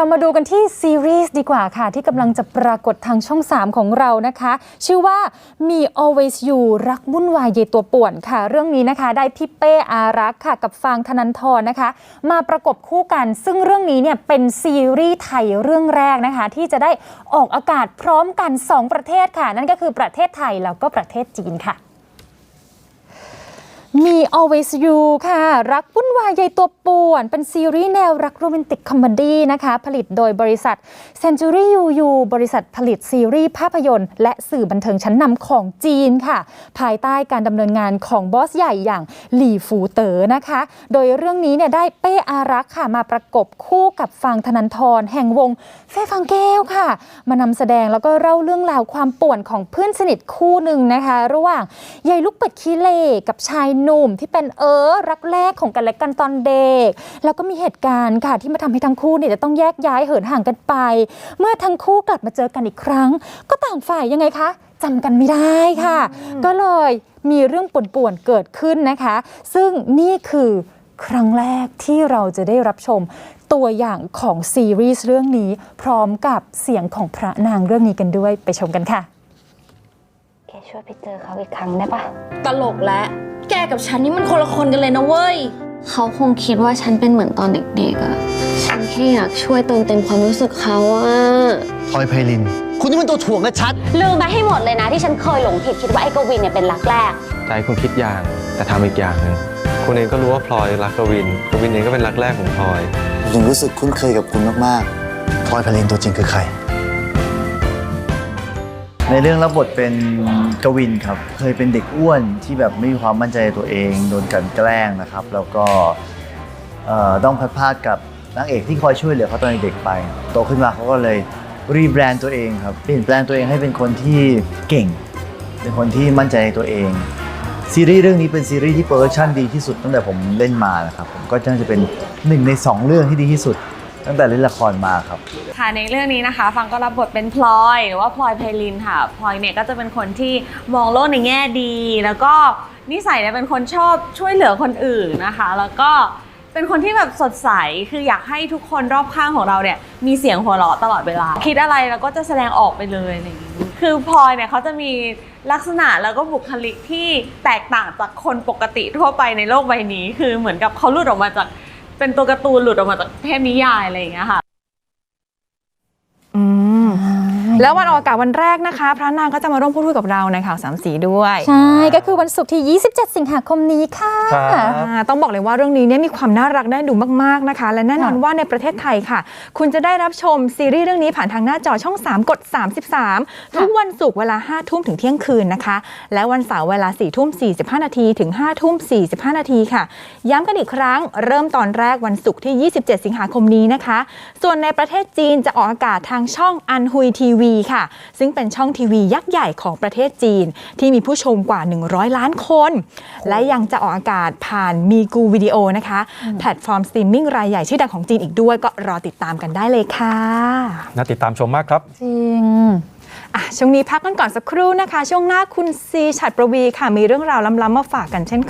เรามาดูกันที่ซีรีส์ดีกว่าค่ะ ที่กำลังจะปรากฏทางช่อง 3 ของเรานะคะ ชื่อว่ามี always you รักวุ่นวายเยตัวป่วนค่ะ เรื่องนี้นะคะได้พี่เป้อารักค่ะ กับฟางธนันทรนะคะ มาประกบคู่กัน ซึ่งเรื่องนี้เนี่ยเป็นซีรีส์ไทยเรื่องแรกนะคะ ที่จะได้ออกอากาศพร้อมกัน 2 ประเทศค่ะ นั่นก็คือประเทศไทยแล้วก็ประเทศจีนค่ะ มี Always You ค่ะ รักวุ่นวายใยตัวป่วน เป็นซีรีส์แนวรักโรแมนติกคอมเมดี้นะคะ ผลิตโดยบริษัท Century UU บริษัทผลิตซีรีส์ภาพยนตร์ และสื่อบันเทิงชั้นนำของจีนค่ะ ภายใต้การดำเนินงานของบอสใหญ่อย่างหลี่ฟูเต๋อนะคะ โดยเรื่องนี้เนี่ยได้เป้อารักค่ะ มาประกบคู่กับฟางธนันทรแห่งวงเฟ่ฟังแก้วค่ะ มานำแสดงแล้วก็เล่าเรื่องราวความป่วนของเพื่อนสนิทคู่หนึ่งนะคะ ระหว่างยายลูกเป็ดขี้เล่กับชายหนุ่มที่เป็นเออรักแรกของกันและกันตอนเด็ก แล้วก็มีเหตุการณ์ค่ะที่มาทำให้ทั้งคู่เนี่ยจะต้องแยกย้ายเหินห่างกันไป เมื่อทั้งคู่กลับมาเจอกันอีกครั้ง ก็ต่างฝ่ายยังไงคะจำกันไม่ได้ค่ะ ก็เลยมีเรื่องป่วนๆเกิดขึ้นนะคะ ซึ่งนี่คือครั้งแรกที่เราจะได้รับชมตัวอย่างของซีรีส์เรื่องนี้ พร้อมกับเสียงของพระนางเรื่องนี้กันด้วยไปชมกันค่ะแก ช่วยไปเจอเขาอีกครั้งได้ปะตลกและแกกับฉันนี่มันคนละคนกันเลยนะเว้ย เขาคงคิดว่าฉันเป็นเหมือนตอนเด็กๆอะฉันแค่อยากช่วยเติมเต็มความรู้สึกเขาอะพลอยไพลิน คุณนี่มันตัวถ่วงนะชัด ลืมไปให้หมดเลยนะที่ฉันเคยหลงผิดคิดว่าไอ้กวินเนี่ยเป็นรักแรก ใจคุณคิดอย่างแต่ทำอีกอย่างหนึ่งคุณเองก็รู้ว่าพลอยรักกวิน กวินเองก็เป็นรักแรกของพลอยผมรู้สึกคุ้นเคยกับคุณมากๆพลอยไพลินตัวจริงคือใคร ในเรื่องรับบทเป็นกวินครับ เคยเป็นเด็กอ้วนที่แบบไม่มีความมั่นใจในตัวเองโดนกลันแกล้งนะครับ แล้วก็เอ่อต้องพัดพลาดกับนางเอกที่คอยช่วยเหลือเขาตอนเด็กไป โตขึ้นมาเขาก็เลยรีแบรนด์ตัวเองครับเปลี่ยนแปลงตัวเองให้เป็นคนที่เก่ง เป็นคนที่มั่นใจในตัวเอง ซีรีส์เรื่องนี้เป็นซีรีส์ที่โปรดักชันดีที่สุดตั้งแต่ผมเล่นมานะครับผมก็น่าจะเป็นหนึ่งในสองเรื่องที่ดีที่สุด ตั้งแต่เล่นละครมาครับ ค่ะในเรื่องนี้นะคะ ฟังก็รับบทเป็นพลอยหรือว่าพลอยไพลินค่ะพลอยเนี่ยก็จะเป็นคนที่มองโลกในแง่ดี แล้วก็นิสัยเนี่ยเป็นคนชอบช่วยเหลือคนอื่นนะคะ แล้วก็เป็นคนที่แบบสดใสคืออยากให้ทุกคนรอบข้างของเราเนี่ยมีเสียงหัวเราะตลอดเวลา คิดอะไรแล้วก็จะแสดงออกไปเลยอะไรอย่างนี้คือพลอยเนี่ยเขาจะมีลักษณะแล้วก็บุคลิกที่แตกต่างจากคนปกติทั่วไปในโลกใบนี้ คือเหมือนกับเขาหลุดออกมาจาก เป็นตัวการ์ตูนหลุดออกมาจากเทพนิยายอะไรอย่างเงี้ยค่ะ อืม แล้ววันออกอากาศวันแรกนะคะ พระนางก็จะมาร่วมพูดคุยกับเราในข่าวสามสีด้วย ใช่ ก็คือวันศุกร์ที่ 27 สิงหาคมนี้ค่ะ ครับอ่าต้องบอกเลยว่าเรื่องนี้เนี่ยมีความน่ารักน่าดูมากๆนะคะ และแน่นอนค่ะว่าในประเทศไทยค่ะ คุณจะได้รับชมซีรีส์เรื่องนี้ผ่านทางหน้าจอช่อง 3 กด 33 ทุกวันศุกร์เวลา 5 ทุ่มถึงเที่ยงคืนนะคะ และวันเสาร์เวลา 4 ทุ่ม 45 นาทีถึง 5 ทุ่ม 45 นาทีค่ะ ย้ำกันอีกครั้งเริ่มตอนแรกวันศุกร์ที่ 27 สิงหาคมนี้นะคะ ส่วนในประเทศจีนจะออกอากาศทางช่องอันฮุยทีวีค่ะ ซึ่งเป็นช่องทีวียักษ์ใหญ่ของประเทศจีน ที่มีผู้ชมกว่า 100 ล้านคน และยังจะออกอากาศผ่านมีกูวิดีโอนะคะ แพลตฟอร์มสตรีมมิ่งรายใหญ่ชื่อดังของจีนอีกด้วย ก็รอติดตามกันได้เลยค่ะน่าติดตามชมมากครับ จริงอะช่วงนี้พักกันก่อนสักครู่นะคะ ช่วงหน้าคุณซีฉัดประวีค่ะ มีเรื่องราวล้ำๆมาฝากกันเช่นเคย